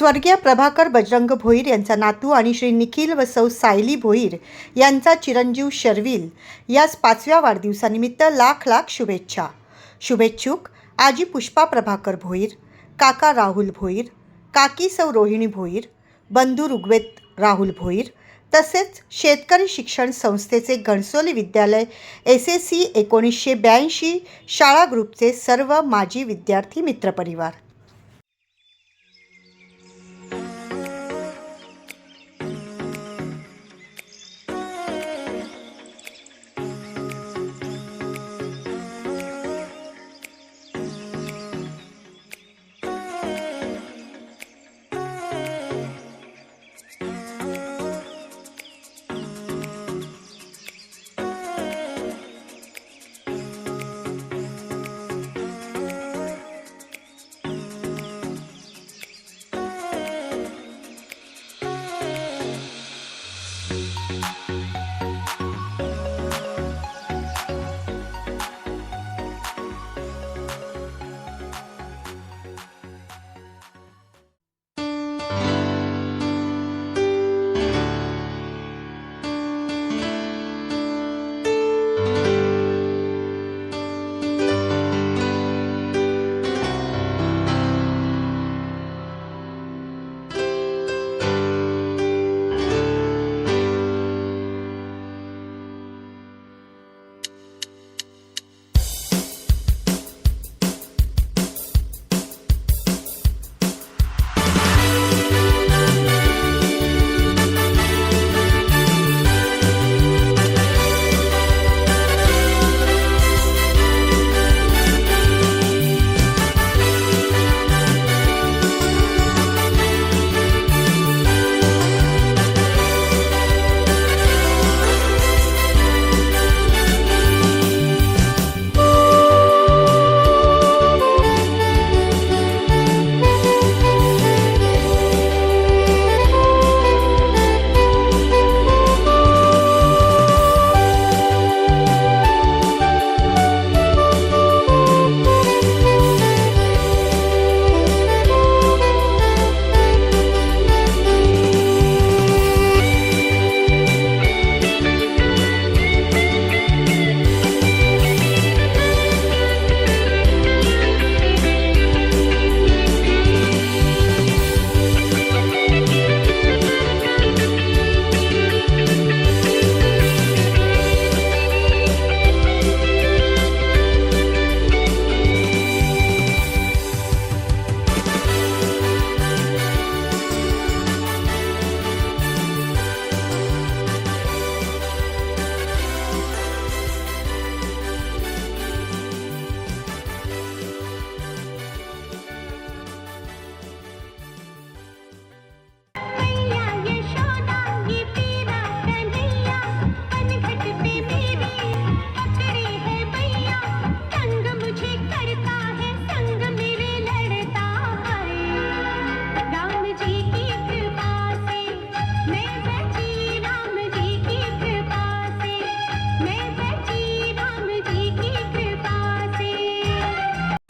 स्वर्गीय प्रभाकर बजरंग भोईर यांचा नातू आणि श्री निखिल व सौ सायली भोईर यांचा चिरंजीव शर्विल याच पाचव्या वाढदिवसानिमित्त लाख लाख शुभेच्छा. शुभेच्छुक आजी पुष्पा प्रभाकर भोईर काका राहुल भोईर काकी सौ रोहिणी भोईर बंधू ऋग्वेद राहुल भोईर तसेच शेतकरी शिक्षण संस्थेचे घणसोली विद्यालय एस एस सी एकोणीसशे ब्याऐंशी शाळा ग्रुपचे सर्व माजी विद्यार्थी मित्रपरिवार.